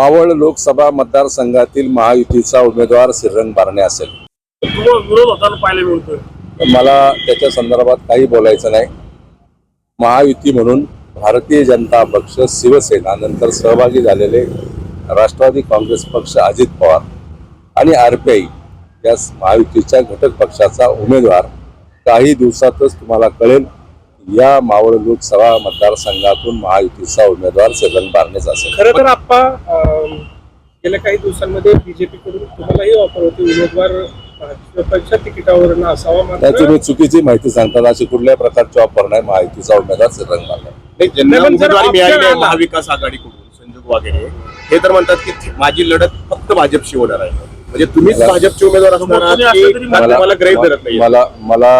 मावळ लोकसभा मतदारसंघातील महायुतीचा उमेदवार श्रीरंग बारणे असेल. मला त्याच्या संदर्भात काही बोलायचं नाही. महायुती म्हणून भारतीय जनता पक्ष शिवसेना नंतर सहभागी झालेले राष्ट्रवादी काँग्रेस पक्ष अजित पवार आणि आर पी आय या महायुतीच्या घटक पक्षाचा उमेदवार काही दिवसातच तुम्हाला कळेल या मावळ लोकसभा मतदारसंघातून महायुतीचा उमेदवार श्रीरंग बारणेच असेल. खरं तर आप्पा गेल्या काही दिवसांमध्ये बीजेपी कडून तुम्हालाही ऑफर होती. उमेदवार भाजपच्या तिकिटावर असावा नाही मात्र तुम्ही चुकीची माहिती सांगतात. अशी कुठल्याही प्रकारची ऑफर नाही. महायुतीचा उमेदवार श्रीरंग बारणे नाही, ज्यांना नाही, पण जर उमेदवारी मिळाली option आहे आला- महाविकास आघाडीकडून संजोग वगैरे हे तर म्हणतात की माझी लढत फक्त भाजपशी होणार आहे. म्हणजे तुम्हीच मला- भाजपचे उमेदवार असणार आहात की तरी मला ग्रहित धरत नाही मला मला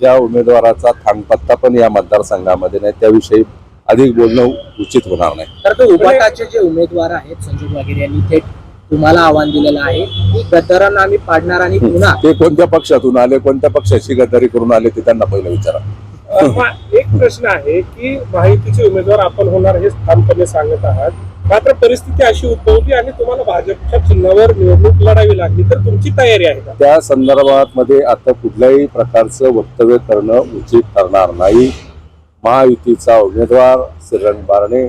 ज्या उमेदवाराचा थांगपत्ता पण या मतदारसंघामध्ये नाही त्याविषयी अधिक बोलणं उचित होणार नाही. तर तो उबाटाचे जे उमेदवार आहेत संजोग वगैरे यांनी थेट तुम्हाला आव्हान दिलेलं आहे. की गद्दारांना आम्ही पाडणार आणि पुन्हा ते कोणत्या पक्षातून आले कोणत्या पक्षाची गद्दारी करून आले ते त्यांना पहिलं विचारा. एक प्रश्न आहे की माहितीचे उमेदवार आपण होणार हे ठामपणे सांगत आहात. मात्र परिस्थिती अशी उद्भवली आणि तुम्हाला भाजपच्या चिन्हावर निवडणूक लढावी लागली. तर तुमची तयारी आहे का? त्या संदर्भात मध्ये आता कुठल्याही प्रकारचं वक्तव्य करणं उचित ठरणार नाही. महायुतीचा उमेदवार श्रीरंग बारणे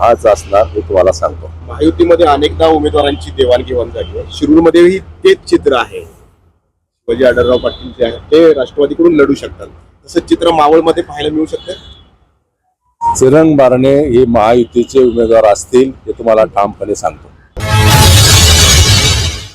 हाच असणार हे तुम्हाला सांगतो. महायुतीमध्ये अनेकदा उमेदवारांची देवाणघेवाण झाली आहे. शिरूरमध्येही तेच चित्र आहे. शिवाजी आढळराव पाटील जे आहेत ते राष्ट्रवादीकडून लढू शकतात. तसं चित्र मावळमध्ये पाहायला मिळू शकतं. श्रीरंग बारणे हे महायुतीचे उमेदवार असतील हे तुम्हाला ठामपणे सांगतो.